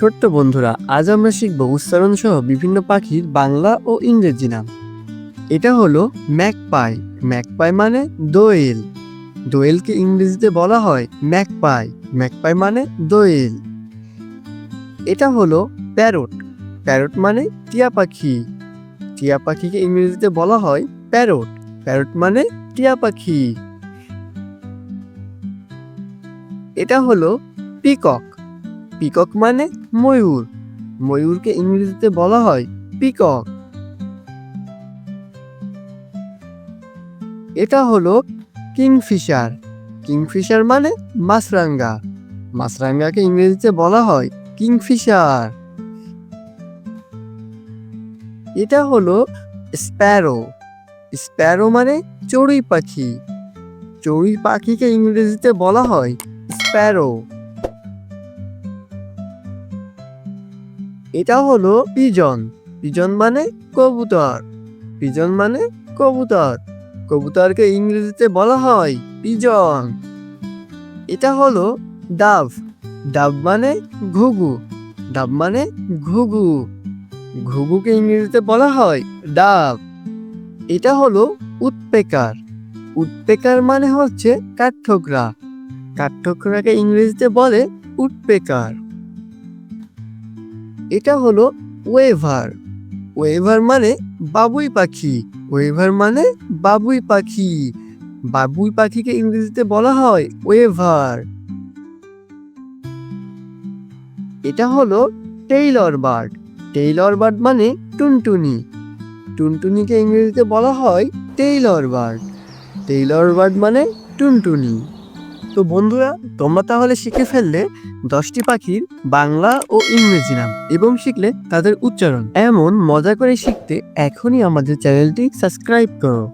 ছোট্ট বন্ধুরা, আজ আমরা শিখব উচ্চারণ সহ বিভিন্ন পাখির বাংলা ও ইংরেজি নাম। এটা হলো ম্যাকপাই। ম্যাকপাই মানে দোয়েল। দোয়েলকে ইংরেজিতে বলা হয় ম্যাকপাই। ম্যাকপাই মানে দোয়েল। এটা হলো প্যারট। প্যারট মানে টিয়া পাখি। টিয়া পাখিকে ইংরেজিতে বলা হয় প্যারট। প্যারট মানে টিয়া পাখি। এটা হলো পিকক। পিকক মানে ময়ূর। ময়ূরকে ইংরেজিতে বলা হয় পিকক। এটা হলো কিংফিশার। কিংফিশার মানে মাছরাঙ্গা। মাছরাঙ্গাকে ইংরেজিতে বলা হয় কিংফিশার। এটা হলো স্প্যারো। স্প্যারো মানে চড়ুই পাখি। চড়ুই পাখিকে ইংরেজিতে বলা হয় স্প্যারো। এটা হলো পিজন। পিজন মানে কবুতর। পিজন মানে কবুতর। কবুতরকে ইংরেজিতে বলা হয় পিজন। এটা হলো ডাব ডাব মানে ঘুঘু। ডাব মানে ঘুঘু। ঘুঘুকে ইংরেজিতে বলা হয় ডাব এটা হলো উৎপেকার। উৎপেকার মানে হচ্ছে কাঠঠোকরা। কাঠঠোকরাকে ইংরেজিতে বলে উৎপেকার। এটা হলো ওয়েভার। ওয়েভার মানে বাবুই পাখি। ওয়েভার মানে বাবুই পাখি। বাবুই পাখিকে ইংরেজিতে বলা হয় ওয়েভার। এটা হলো টেইলর বার্ড। টেইলর বার্ড মানে টুনটুনি। টুনটুনিকে ইংরেজিতে বলা হয় টেইলর বার্ড। টেইলর বার্ড মানে টুনটুনি। তো বন্ধুরা, তোমরা তাহলে শিখে ফেললে দশটি পাখির বাংলা ও ইংরেজি নাম এবং শিখলে তাদের উচ্চারণ। এমন মজা করে শিখতে এখনই আমাদের চ্যানেলটি সাবস্ক্রাইব করো।